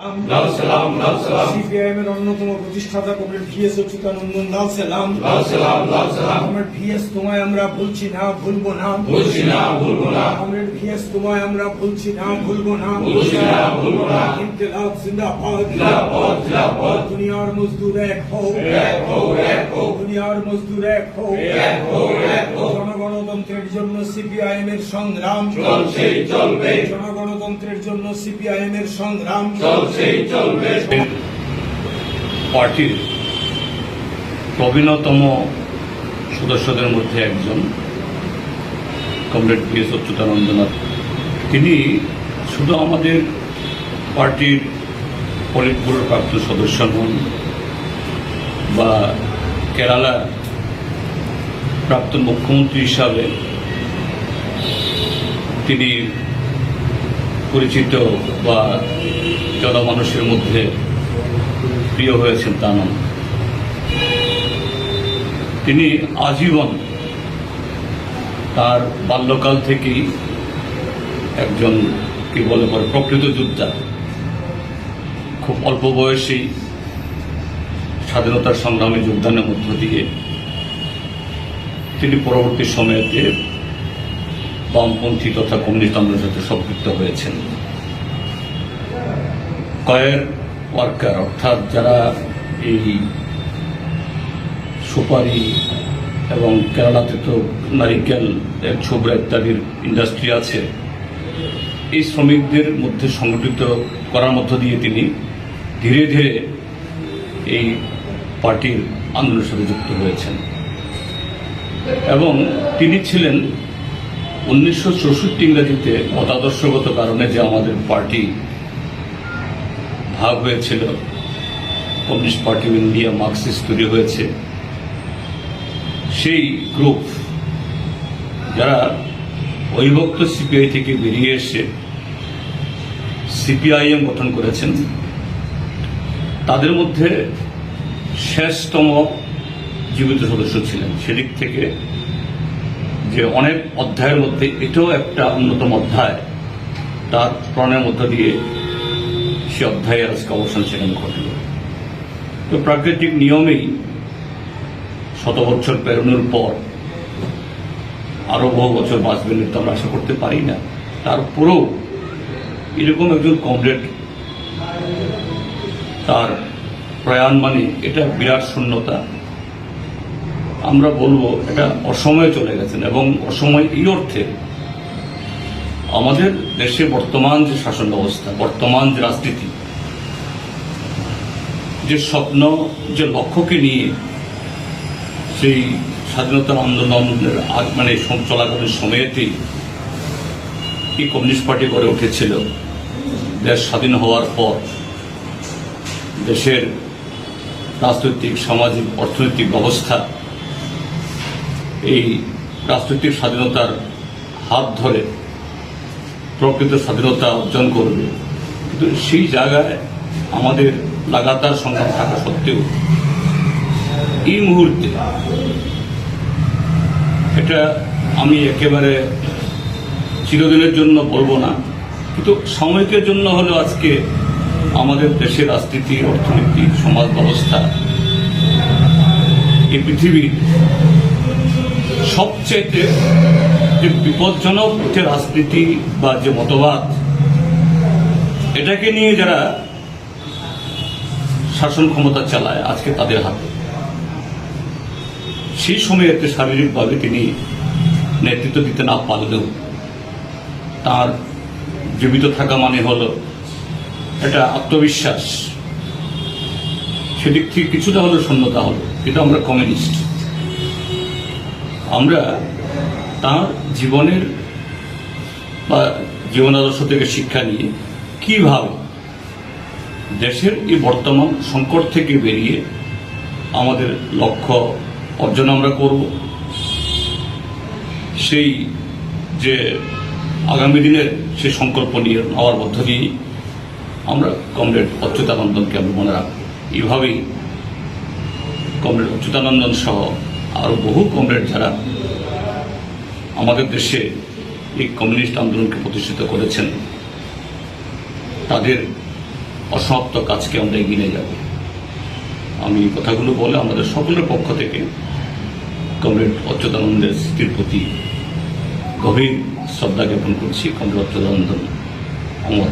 লাল সালাম লাল সালাম। সিপিআইএম এর অন্যতম প্রতিষ্ঠাতা কমরেড ভিএস অচ্যুতানন্দন লাল সালাম। লাল সালাম লাল সালাম। কমরেড ভিএস তোমায় আমরা ভুলছি না ভুলবো না। বলছি না ভুলবো না। কমরেড ভিএস তোমায় আমরা ভুলছি না ভুলবো না। বলছি না ভুলবো না। ইনকিলাব জিন্দাবাদ। জিন্দাবাদ জিন্দাবাদ। দুনিয়ার মজদুর এক হও। এক হো এক হো দুনিয়ার মজদুর এক হও। এক হো এক হো জনগণতন্ত্রের জন্য সিপিআইএম এর সংগ্রাম চলবে। জনগণতন্ত্রের জন্য সিপিআইএম এর সংগ্রাম চলছেই চলবে। পার্টির প্রবীণতম সদস্যদের মধ্যে একজন কমরেড পি এস অচ্যুতানন্দনাথ। তিনি শুধু আমাদের পার্টির পলিট ব্যুরোর প্রাপ্ত সদস্য নন বা কেরালা প্রাপ্ত মুখ্যমন্ত্রী হিসাবে তিনি পরিচিত বা জনমানুষের মধ্যে প্রিয় হয়েছেন তা নন তিনি আজীবন তার বাল্যকাল থেকেই একজন কি বলে পরে প্রকৃত যোদ্ধা। খুব অল্প বয়সেই স্বাধীনতার সংগ্রামে যোগদানের মধ্য দিয়ে তিনি পরবর্তী সময়েতে বামপন্থী তথা কমিউনিস্ট আন্দোলনের সাথে সম্পৃক্ত হয়েছেন। কয়ের ওয়ার্কার অর্থাৎ যারা এই সুপারি এবং কেরালাতে তো নারিকেল ছোবরা ইত্যাদির ইন্ডাস্ট্রি আছে, এই শ্রমিকদের মধ্যে সংগঠিত করার মধ্য দিয়ে তিনি ধীরে ধীরে এই পার্টির আন্দোলনের সাথে যুক্ত হয়েছেন। এবং তিনি ছিলেন উনিশশো চৌষট্টি ইংরেজিতে মতাদর্শগত কারণে যে আমাদের পার্টি ভাগ হয়েছিল। Communist party of India Marxist তৈরি হয়েছে। সেই গ্রুপ যারা অবিভক্ত সিপিআই থেকে বেরিয়ে এসে সিপিআইএম গঠন করেছেন, তাদের মধ্যে শেষতম জীবিত সদস্য ছিলেন। সেদিক থেকে যে অনেক অধ্যায়ের মধ্যে এটাও একটা অন্যতম অধ্যায়, তার প্রাণের মধ্য দিয়ে সে অধ্যায়ের আজকে অবসান সেখানে ঘটল তো প্রাকৃতিক নিয়মেই শত বছর পেরোনোর পর আরও বহু বছর বাঁচবেন তো আমরা আশা করতে পারি না। তারপরেও এরকম একজন কমরেড, তার প্রয়াণ মানে এটা বিরাট শূন্যতা। আমরা বলব এটা অসময়ে চলে গেছেন এবং অসময় এই অর্থে আমাদের দেশে বর্তমান যে শাসন ব্যবস্থা, বর্তমান যে রাজনীতি, যে স্বপ্ন, যে লক্ষ্যকে নিয়ে সেই স্বাধীনতার আন্দোলনের মানে চলাকালীন সময়েতেই এই কমিউনিস্ট পার্টি গড়ে উঠেছিল, দেশ স্বাধীন হওয়ার পর দেশের রাজনৈতিক, সামাজিক, অর্থনৈতিক ব্যবস্থা, এই রাজনৈতিক স্বাধীনতার হাত ধরে প্রকৃত স্বাধীনতা অর্জন করবে। কিন্তু সেই জায়গায় আমাদের লাগাতার সংগ্রাম থাকা সত্ত্বেও এই মুহূর্তে এটা আমি একেবারে চিরদিনের জন্য বলব না, কিন্তু সাময়িকের জন্য হলেও আজকে আমাদের দেশের রাজনীতি, অর্থনীতি, সমাজ ব্যবস্থা, এই পৃথিবীর সবচেয়ে যে বিপজ্জনক যে রাজনীতি বা যে মতবাদ, এটাকে নিয়ে যারা শাসন ক্ষমতা চালায় আজকে তাদের হাতে। সেই সময়েতে শারীরিকভাবে তিনি নেতৃত্ব দিতে না পারলেও তার জীবিত থাকা মানে হলো এটা আত্মবিশ্বাস। সেদিক থেকে কিছুটা হলো শূন্যতা হলো, কিন্তু আমরা কমিউনিস্ট। আমরা তার জীবনের বা জীবন আদর্শ থেকে শিক্ষা নিয়ে কীভাবে দেশের এই বর্তমান সংকট থেকে বেরিয়ে আমাদের লক্ষ্য অর্জন আমরা করব? সেই যে আগামী দিনের সেই সংকল্প নিয়ে নেওয়ার মধ্য দিয়েই আমরা কমরেড অচ্যুতানন্দনকে আমরা মনে রাখব। এইভাবেই কমরেড অচ্যুতানন্দন সহ আরও বহু কমরেড যারা আমাদের দেশে এই কমিউনিস্ট আন্দোলনকে প্রতিষ্ঠিত করেছেন, তাদের অসমাপ্ত কাজকে আমরা এগিয়ে নিয়ে যাব আমি কথাগুলো বলে আমাদের সকলের পক্ষ থেকে কমরেড অচ্যুতানন্দের স্মৃতির প্রতি গভীর শ্রদ্ধা জ্ঞাপন করছি কমরেড অচ্যুতানন্দন অমর।